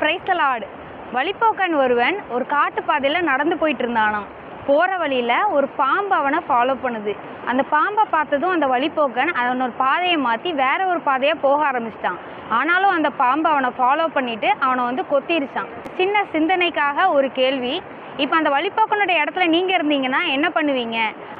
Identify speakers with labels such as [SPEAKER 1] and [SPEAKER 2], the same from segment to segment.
[SPEAKER 1] பிரைஸ்தலாடு வழிப்போக்கன் ஒருவன் ஒரு காட்டு பாதையில் நடந்து போயிட்டு இருந்தானாம். போகிற வழியில் ஒரு பாம்பு அவனை ஃபாலோ பண்ணுது. அந்த பாம்பை பார்த்ததும் அந்த வழிப்போக்கன் அவன் ஒரு பாதையை மாற்றி வேற ஒரு பாதையாக போக ஆரம்பிச்சிட்டான். ஆனாலும் அந்த பாம்பை அவனை ஃபாலோ பண்ணிட்டு அவனை வந்து கொத்திருச்சான் சின்ன சிந்தனைக்காக ஒரு கேள்வி இப்போ அந்த வழிப்போக்கனுடைய இடத்துல நீங்கள் இருந்தீங்கன்னா என்ன பண்ணுவீங்க?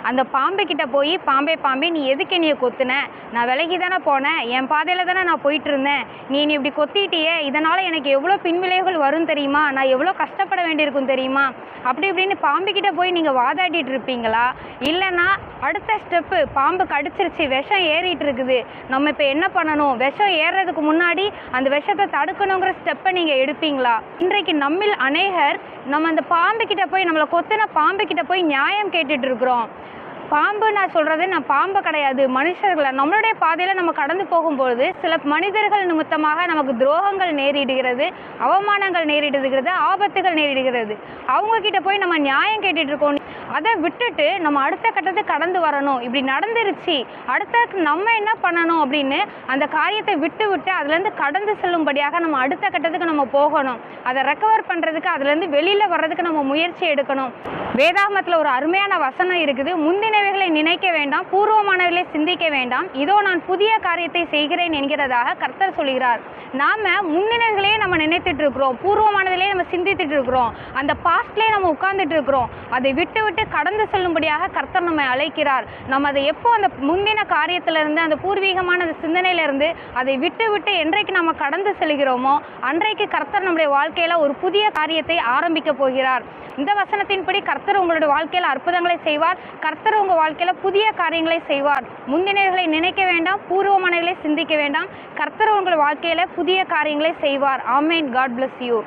[SPEAKER 1] அந்த பாம்பு கிட்ட போய் பாம்பே பாம்பே நீ எதுக்கு என்னைய கொத்துன? நான் விலகி தானே போனேன். என் பாதையில் தானே நான் போயிட்டு இருந்தேன் நீ நீ இப்படி கொத்திட்டியே? இதனால் எனக்கு எவ்வளோ பின்விளைவுகள் வரும் தெரியுமா? நான் எவ்வளோ கஷ்டப்பட வேண்டியிருக்கும் தெரியுமா? அப்படி இப்படின்னு பாம்புக்கிட்ட போய் நீங்கள் வாதாடிட்டு இருப்பீங்களா? இல்லைன்னா அடுத்த ஸ்டெப்பு பாம்பு கடிச்சிருச்சு விஷம் ஏறிட்டு இருக்குது. நம்ம இப்போ என்ன பண்ணணும்? விஷம் ஏறுறதுக்கு முன்னாடி அந்த விஷத்தை தடுக்கணுங்கிற ஸ்டெப்பை நீங்கள் எடுப்பீங்களா? இன்றைக்கு நம்மில் அநேகர் நம்ம அந்த பாம்பு கிட்ட போய் நம்மளை கொத்தின பாம்பு கிட்ட போய் நியாயம் கேட்டுட்டு இருக்கிறோம். பாம்பு நான் சொல்கிறது நான் பாம்பு கிடையாது. மனுஷர்களை நம்மளுடைய பாதையில் நம்ம கடந்து போகும்பொழுது சில மனிதர்கள் நிமித்தமாக நமக்கு துரோகங்கள் நேரிடுகிறது அவமானங்கள் நேரிடுகிறது ஆபத்துகள் நேரிடுகிறது. அவங்க கிட்ட போய் நம்ம நியாயம் கேட்டுட்டு இருக்கோம். அதை விட்டுட்டு நம்ம அடுத்த கட்டத்துக்கு கடந்து வரணும். இப்படி நடந்துருச்சு. அடுத்த நம்ம என்ன பண்ணணும் அப்படின்னு அந்த காரியத்தை விட்டு விட்டு அதுலேருந்து கடந்து செல்லும்படியாக நம்ம அடுத்த கட்டத்துக்கு நம்ம போகணும். அதை ரெக்கவர் பண்ணுறதுக்கு அதுலேருந்து வெளியில் வர்றதுக்கு நம்ம முயற்சி எடுக்கணும். வேதாகமத்தில் ஒரு அருமையான வசனம் இருக்குது. முந்தினவைகளை நினைக்க வேண்டாம் பூர்வமானவர்களை சிந்திக்க வேண்டாம். இதோ நான் புதிய காரியத்தை செய்கிறேன் என்கிறதாக கர்த்தர் சொல்கிறார். நாம முந்தினவைகளே நம்ம நினைத்துட்டு இருக்கிறோம். பூர்வமானதிலே நம்ம சிந்தித்துட்டு இருக்கிறோம். அந்த பாஸ்ட்லேயே நம்ம உட்கார்ந்துட்டு இருக்கிறோம். அதை விட்டு விட்டு கடந்து செல்லும்படியாக கர்த்தர் நம்மை அழைக்கிறார். நம்ம அதை எப்போ அந்த முந்தின காரியத்திலிருந்து அந்த பூர்வீகமான அந்த சிந்தனையிலிருந்து அதை விட்டு விட்டு என்றைக்கு நம்ம கடந்து செல்கிறோமோ அன்றைக்கு கர்த்தர் நம்முடைய வாழ்க்கையில ஒரு புதிய காரியத்தை ஆரம்பிக்க போகிறார். இந்த வசனத்தின்படி கர்த்தர் உங்களுடைய வாழ்க்கையில் அற்புதங்களை செய்வார். கர்த்தர் உங்கள் வாழ்க்கையில புதிய காரியங்களை செய்வார். முந்தினர்களை நினைக்க வேண்டாம் பூர்வமானவர்களை சிந்திக்க வேண்டாம். கர்த்தர் உங்கள் வாழ்க்கையில் புதிய காரியங்களை செய்வார். ஆமேன். God bless you